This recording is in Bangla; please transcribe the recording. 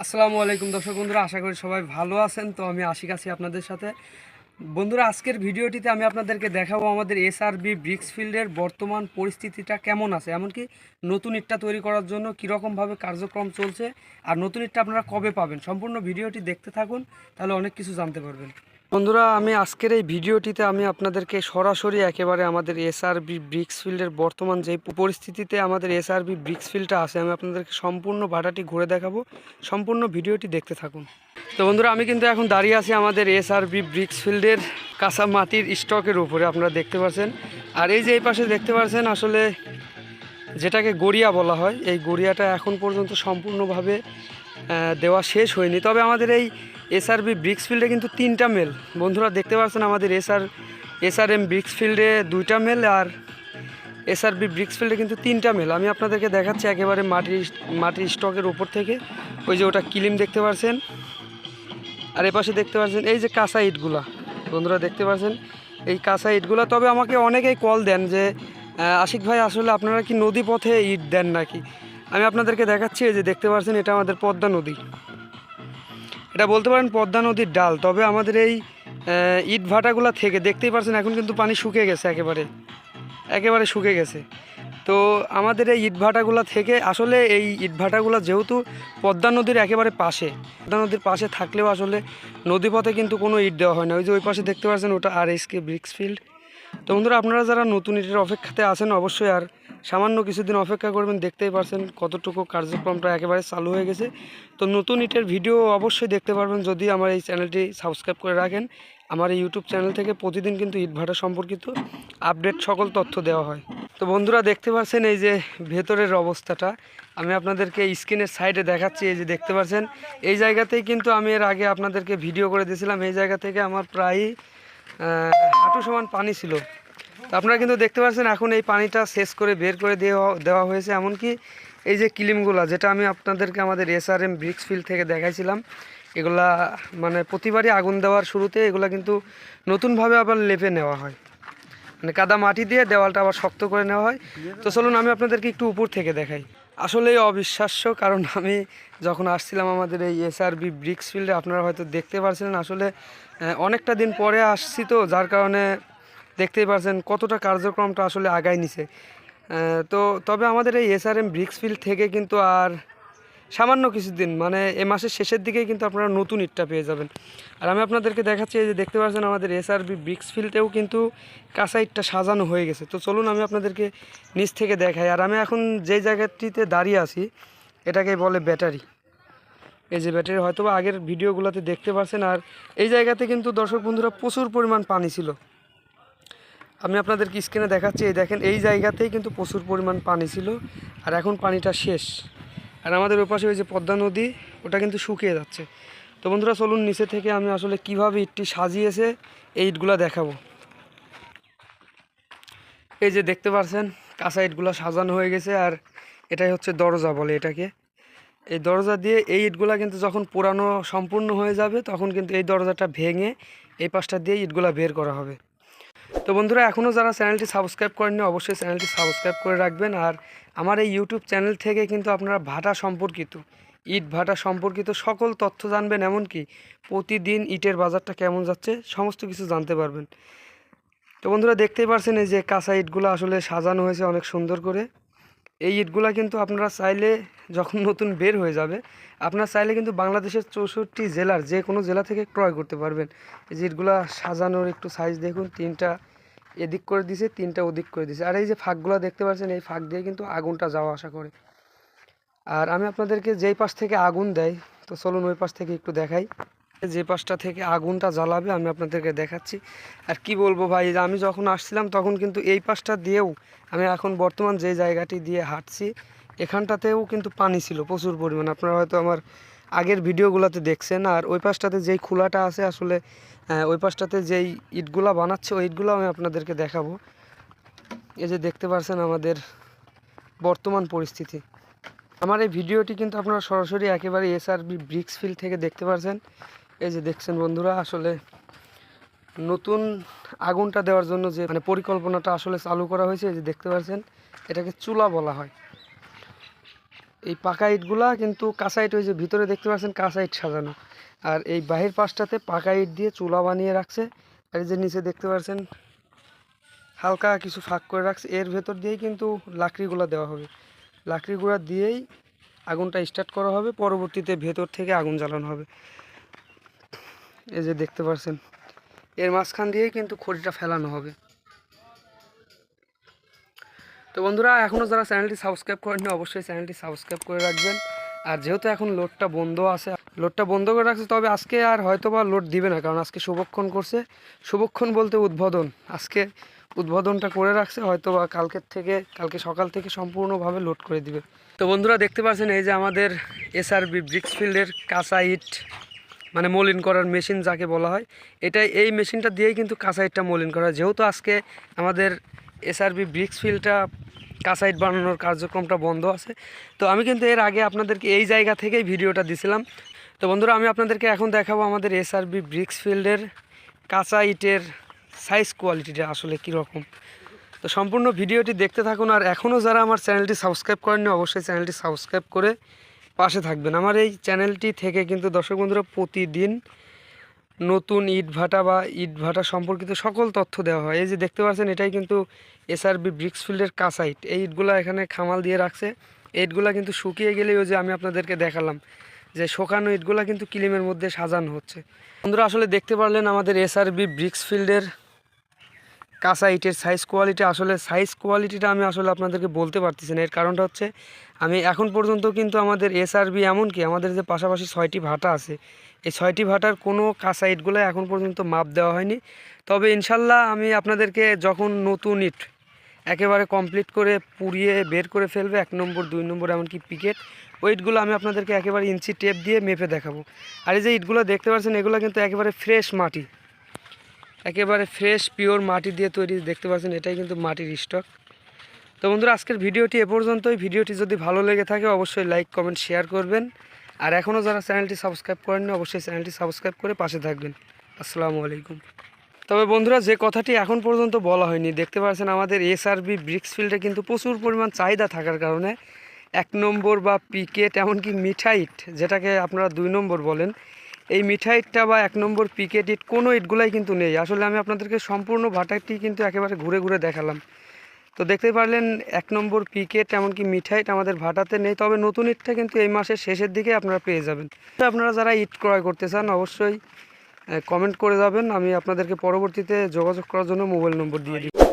আসসালামু আলাইকুম দর্শক বন্ধুরা, আশা করি সবাই ভালো আছেন। তো আমি আশিক আছি আপনাদের সাথে। বন্ধুরা, আজকের ভিডিওটিতে আমি আপনাদেরকে দেখাবো আমাদের এসআরবি ব্রিক্স ফিল্ডের বর্তমান পরিস্থিতিটা কেমন আছে, এমনকি নতুন ইটটা তৈরি করার জন্য কীরকমভাবে কার্যক্রম চলছে, আর নতুন ইটটা আপনারা কবে পাবেন। সম্পূর্ণ ভিডিওটি দেখতে থাকুন, তাহলে অনেক কিছু জানতে পারবেন। বন্ধুরা, আমি আজকের এই ভিডিওটিতে আমি আপনাদেরকে সরাসরি একেবারে আমাদের এসআরবি ব্রিক্স ফিল্ডের বর্তমান যে পরিস্থিতিতে আমাদের এসআরবি ব্রিক্স ফিল্ডটা আছে, আমি আপনাদেরকে সম্পূর্ণ বাটাটি ঘুরে দেখাবো। সম্পূর্ণ ভিডিওটি দেখতে থাকুন। তো বন্ধুরা, আমি কিন্তু এখন দাঁড়িয়ে আছি আমাদের এসআরবি ব্রিক্স ফিল্ডের কাঁচা মাটির স্টকের উপরে, আপনারা দেখতে পাচ্ছেন আর এই যে এই পাশে দেখতে পাচ্ছেন আসলে যেটাকে গড়িয়া বলা হয়, এই গড়িয়াটা এখন পর্যন্ত সম্পূর্ণভাবে দেওয়া শেষ হয়নি। তবে আমাদের এই এসআরবি ব্রিক্স ফিল্ডে কিন্তু তিনটা মেল বন্ধুরা দেখতে পাচ্ছেন আমাদের এসআর এসআরএম ব্রিক্স ফিল্ডে দুইটা মেল আর এসআরবি ব্রিক্স ফিল্ডে কিন্তু তিনটা মেল আমি আপনাদেরকে দেখাচ্ছি একেবারে মাটির মাটির স্টকের ওপর থেকে। ওই যে ওটা কিলিম দেখতে পাচ্ছেন আর এপাশে দেখতে পাচ্ছেন এই যে কাঁচা ইটগুলা। বন্ধুরা দেখতে পাচ্ছেন এই কাঁচা ইটগুলা, তবে আমাকে অনেকেই কল দেন যে আশিক ভাই, আসলে আপনারা কি নদী পথে ইট দেন নাকি? আমি আপনাদেরকে দেখাচ্ছি, এই যে দেখতে পাচ্ছেন এটা আমাদের পদ্মা নদী। এটা বলতে পারেন পদ্মা নদীর ডাল, তবে আমাদের এই ইট ভাটাগুলা থেকে দেখতেই পাচ্ছেন এখন কিন্তু পানি শুকিয়ে গেছে একেবারে একেবারে শুকে গেছে। তো আমাদের এই ইটভাটাগুলো থেকে আসলে এই ইটভাটাগুলো যেহেতু পদ্মা নদীর একেবারে পাশে, পদ্মা নদীর পাশে থাকলেও আসলে নদীপথে কিন্তু কোনো ইট দেওয়া হয় না। ওই যে ওই পাশে দেখতে পাচ্ছেন ওটা R S K bricks field তো বন্ধুরা, আপনারা যারা নতুন ইটের অপেক্ষাতে আছেন অবশ্যই আর সামান্য কিছুদিন অপেক্ষা করবেন, দেখতেই পারছেন কতটুকু কার্যক্রমটা একেবারে চালু হয়ে গেছে। তো নতুন ইটের ভিডিও অবশ্যই দেখতে পারবেন যদি আমার এই চ্যানেলটি সাবস্ক্রাইব করে রাখেন। আমার এই ইউটিউব চ্যানেল থেকে প্রতিদিন কিন্তু ইটভাটা সম্পর্কিত আপডেট সকল তথ্য দেওয়া হয়। তো বন্ধুরা, দেখতে পাচ্ছেন এই যে ভেতরের অবস্থাটা। আমি আপনাদেরকে স্ক্রিনের সাইডে দেখাচ্ছি, এই যে দেখতে পাচ্ছেন। এই জায়গাতেই কিন্তু আমি এর আগে আপনাদেরকে ভিডিও করে দিয়েছিলাম। এই জায়গা থেকে আমার প্রায় হাঁটু সমান পানি ছিল। তো আপনারা কিন্তু দেখতে পাচ্ছেন এখন এই পানিটা শেষ করে বের করে দেওয়া দেওয়া হয়েছে, এমনকি এই যে কিলিমগুলা, যেটা আমি আপনাদেরকে আমাদের এসআরএম ব্রিক্স ফিল্ড থেকে দেখাইছিলাম, এগুলা মানে প্রতিবারই আগুন দেওয়ার শুরুতে এগুলা কিন্তু নতুনভাবে আবার লেপে নেওয়া হয়। মানে কাদা মাটি দিয়ে দেওয়ালটা আবার শক্ত করে নেওয়া হয়। তো চলুন আমি আপনাদেরকে একটু উপর থেকে দেখাই। আসলেই অবিশ্বাস্য, কারণ আমি যখন আসছিলাম আমাদের এই এসআরবি ব্রিক্স ফিল্ডে আপনারা হয়তো দেখতে পারছিলেন, আসলে অনেকটা দিন পরে আসছি তো, যার কারণে দেখতেই পারছেন কতটা কার্যক্রমটা আসলে আগায় নিছে। তো তবে আমাদের এই এসআরএম ব্রিক্স ফিল্ড থেকে কিন্তু আর সামান্য কিছুদিন মানে এ মাসের শেষের দিকেই কিন্তু আপনারা নতুন ইটটা পেয়ে যাবেন। আর আমি আপনাদেরকে দেখাচ্ছি যে দেখতে পাচ্ছেন আমাদের এসআরবি ব্রিক্স ফিল্ডেও কিন্তু কাঁচা ইটটা সাজানো হয়ে গেছে। তো চলুন আমি আপনাদেরকে নিচ থেকে দেখাই। আর আমি এখন যেই জায়গাটিতে দাঁড়িয়ে আছি এটাকে বলে ব্যাটারি। এই যে ব্যাটারি হয়তোবা আগের ভিডিওগুলোতে দেখতে পাচ্ছেন আর এই জায়গাতে কিন্তু দর্শক বন্ধুরা প্রচুর পরিমাণ পানি ছিল। আমি আপনাদেরকে স্ক্রিনে দেখাচ্ছি, এই দেখেন, এই জায়গাতেই কিন্তু প্রচুর পরিমাণ পানি ছিল আর এখন পানিটা শেষ। আর আমাদের ওপাশে ওই যে পদ্মা নদী, ওটা কিন্তু শুকিয়ে যাচ্ছে। তো বন্ধুরা, চলুন নিচে থেকে আমি আসলে কীভাবে ইটটি সাজিয়েছে, এই ইটগুলা দেখাবো। এই যে দেখতে পাচ্ছেন কাঁচা ইটগুলো সাজানো হয়ে গেছে আর এটাই হচ্ছে দরজা বলে এটাকে। এই দরজা দিয়ে এই ইটগুলা কিন্তু যখন পুরানো সম্পূর্ণ হয়ে যাবে, তখন কিন্তু এই দরজাটা ভেঙে এই পাশটা দিয়ে ইটগুলা বের করা হবে। তো বন্ধুরা এখনও যারা চ্যানেলটি সাবস্ক্রাইব করেননি, অবশ্যই চ্যানেলটি সাবস্ক্রাইব করে রাখবেন। আর আমার এই ইউটিউব চ্যানেল থেকে কিন্তু আপনারা ভাটা সম্পর্কিত, ইট ভাটা সম্পর্কিত সকল তথ্য জানবেন, এমনকি প্রতিদিন ইটের বাজারটা কেমন যাচ্ছে, সমস্ত কিছু জানতে পারবেন। তো বন্ধুরা, দেখতেই পারছেন এই যে কাঁচা ইটগুলো আসলে সাজানো হয়েছে অনেক সুন্দর করে। এই ইটগুলা কিন্তু আপনারা চাইলে যখন নতুন বের হয়ে যাবে, আপনারা চাইলে কিন্তু বাংলাদেশের চৌষট্টি জেলার যে কোনো জেলা থেকে ক্রয় করতে পারবেন। এই যে ইটগুলা সাজানোর একটু সাইজ দেখুন, তিনটা এদিক করে দিছে, তিনটা ওদিক করে দিছে। আর এই যে ফাঁকগুলো দেখতে পাচ্ছেন, এই ফাঁক দিয়ে কিন্তু আগুনটা যাওয়া আসা করে। আর আমি আপনাদেরকে যেই পাশ থেকে আগুন দেয়, তো চলুন ওই পাশ থেকে একটু দেখাই। যে পাশটা থেকে আগুনটা জ্বালাবে আমি আপনাদেরকে দেখাচ্ছি। আর কি বলব ভাই আমি যখন আসছিলাম তখন কিন্তু এই পাশটা দিয়েও আমি এখন বর্তমান যে জায়গাটি দিয়ে হাঁটছি এখানটাতেও কিন্তু পানি ছিল প্রচুর পরিমাণ। আপনারা হয়তো আমার আগের ভিডিওগুলোতে দেখছেন আর ওই পাশটাতে যেই খোলাটা আছে আসলে আহ, ওই পাশটাতে যেই ইটগুলা বানাচ্ছে ওই ইটগুলো আমি আপনাদেরকে দেখাবো। এই যে দেখতে পাচ্ছেন আমাদের বর্তমান পরিস্থিতি। আমার এই ভিডিওটি কিন্তু আপনারা সরাসরি একেবারে এসআরবি ব্রিক্স ফিল্ড থেকে দেখতে পাচ্ছেন এই যে দেখছেন বন্ধুরা, আসলে নতুন আগুনটা দেওয়ার জন্য যে মানে পরিকল্পনাটা আসলে চালু করা হয়েছে, এই যে দেখতে পাচ্ছেন, এটাকে চুলা বলা হয়। এই পাকা ইটগুলা কিন্তু কাঁচা ইট, ওই যে ভিতরে দেখতে পাচ্ছেন কাঁচা ইট সাজানো। আর এই বাহির পাশটাতে পাকা ইট দিয়ে চুলা বানিয়ে রাখছে। আর এই যে নিচে দেখতে পাচ্ছেন, হালকা কিছু ফাঁক করে রাখছে। এর ভেতর দিয়েই কিন্তু লাকড়িগুলো দেওয়া হবে। লাকড়িগুলা দিয়েই আগুনটা স্টার্ট করা হবে। পরবর্তীতে ভেতর থেকে আগুন জ্বালানো হবে। এই যে দেখতে পাচ্ছেন এর মাঝখান দিয়েই কিন্তু খড়িটা ফেলানো হবে। তো বন্ধুরা এখনও যারা চ্যানেলটি সাবস্ক্রাইব করেননি, অবশ্যই চ্যানেলটি সাবস্ক্রাইব করে রাখবেন। আর যেহেতু এখন লোডটা বন্ধ আছে, লোডটা বন্ধ করে রাখছে, তবে আজকে আর হয়তো বা লোড দিবে না, কারণ আজকে শুভক্ষণ করছে। শুভক্ষণ বলতে উদ্বোধন। আজকে উদ্বোধনটা করে রাখছে হয়তো বা কালকের থেকে, কালকে সকাল থেকে সম্পূর্ণভাবে লোড করে দিবে। তো বন্ধুরা, দেখতে পাচ্ছেন এই যে আমাদের এসআরবি ব্রিক্স ফিল্ডের কাঁচা ইট। মানে মলিন করার মেশিন যাকে বলা হয়, এটাই, এই মেশিনটা দিয়েই কিন্তু কাঁচা ইটটা মলিন করা। যেহেতু আজকে আমাদের এসআরবি ব্রিক্স ফিল্ডটা কাঁচা ইট বানানোর কার্যক্রমটা বন্ধ আছে, তো আমি কিন্তু এর আগে আপনাদেরকে এই জায়গা থেকেই ভিডিওটা দিছিলাম তো বন্ধুরা, আমি আপনাদেরকে এখন দেখাবো আমাদের এসআরবি ব্রিক্স ফিল্ডের কাঁচা ইটের সাইজ কোয়ালিটিটা আসলে কীরকম তো সম্পূর্ণ ভিডিওটি দেখতে থাকুন, আর এখনও যারা আমার চ্যানেলটি সাবস্ক্রাইব করেননি, অবশ্যই চ্যানেলটি সাবস্ক্রাইব করে পাশে থাকবেন। আমার এই চ্যানেলটি থেকে কিন্তু দর্শক বন্ধুরা প্রতিদিন নতুন ইট ভাটা বা ইট ভাটা সম্পর্কিত সকল তথ্য দেওয়া হয়। এই যে দেখতে পাচ্ছেন, এটাই কিন্তু এসআরবি ব্রিক্স ফিল্ডের কাঁচা ইট এই ইটগুলো এখানে খামাল দিয়ে রাখছে। ইটগুলো কিন্তু শুকিয়ে গেলেই ওই যে আমি আপনাদেরকে দেখালাম যে শোকানো ইটগুলো কিন্তু কিলিমের মধ্যে সাজানো হচ্ছে। বন্ধুরা, আসলে দেখতে পারলেন আমাদের এসআরবি ব্রিক্স ফিল্ডের কাঁচা ইটের সাইজ কোয়ালিটি আসলে সাইজ কোয়ালিটিটা আমি আসলে আপনাদেরকে বলতে পারতেছি না। এর কারণটা হচ্ছে, আমি এখন পর্যন্ত কিন্তু আমাদের এসআরবি এমনকি আমাদের যে পাশাপাশি ছয়টি ভাটা আছে, এই ছয়টি ভাটার কোনো কাঁচা ইটগুলো এখন পর্যন্ত মাপ দেওয়া হয়নি। তবে ইনশাল্লাহ আমি আপনাদেরকে যখন নতুন ইট একেবারে কমপ্লিট করে পুড়িয়ে বের করে ফেলবে, এক নম্বর, দুই নম্বর এমনকি পিকেট ওই ইটগুলো আমি আপনাদেরকে একেবারে ইঞ্চি টেপ দিয়ে মেপে দেখাবো। আর এই যে ইটগুলো দেখতে পাচ্ছেন, এগুলো কিন্তু একেবারে ফ্রেশ মাটি। একেবারে ফ্রেশ পিওর মাটি দিয়ে তৈরি, দেখতে পাচ্ছেন, এটাই কিন্তু মাটির স্টক তো বন্ধুরা, আজকের ভিডিওটি এ পর্যন্তই। ভিডিওটি যদি ভালো লেগে থাকে, অবশ্যই লাইক কমেন্ট শেয়ার করবেন। আর এখনও যারা চ্যানেলটি সাবস্ক্রাইব করেননি, অবশ্যই চ্যানেলটি সাবস্ক্রাইব করে পাশে থাকবেন। আসসালামু আলাইকুম। তবে বন্ধুরা, যে কথাটি এখন পর্যন্ত বলা হয়নি, দেখতে পাচ্ছেন আমাদের এসআরবি ব্রিক্স ফিল্ডে কিন্তু প্রচুর পরিমাণ চাহিদা থাকার কারণে এক নম্বর বা পিকেট এমনকি মিঠাইট যেটাকে আপনারা দুই নম্বর বলেন এই মিঠাইটটা বা এক নম্বর পিকেট ইট কোনো ইটগুলাই কিন্তু নেই। আসলে আমি আপনাদেরকে সম্পূর্ণ ভাটাটি কিন্তু একেবারে ঘুরে ঘুরে দেখালাম। তো দেখতে পারলেন, এক নম্বর পিকেট এমনকি মিঠাইট আমাদের ভাটাতে নেই, তবে নতুন ইটটা কিন্তু এই মাসের শেষের দিকে আপনারা পেয়ে যাবেন। তো আপনারা যারা ইট ক্রয় করতে চান, অবশ্যই কমেন্ট করে যাবেন। আমি আপনাদেরকে পরবর্তীতে যোগাযোগ করার জন্য মোবাইল নম্বর দিয়ে দিই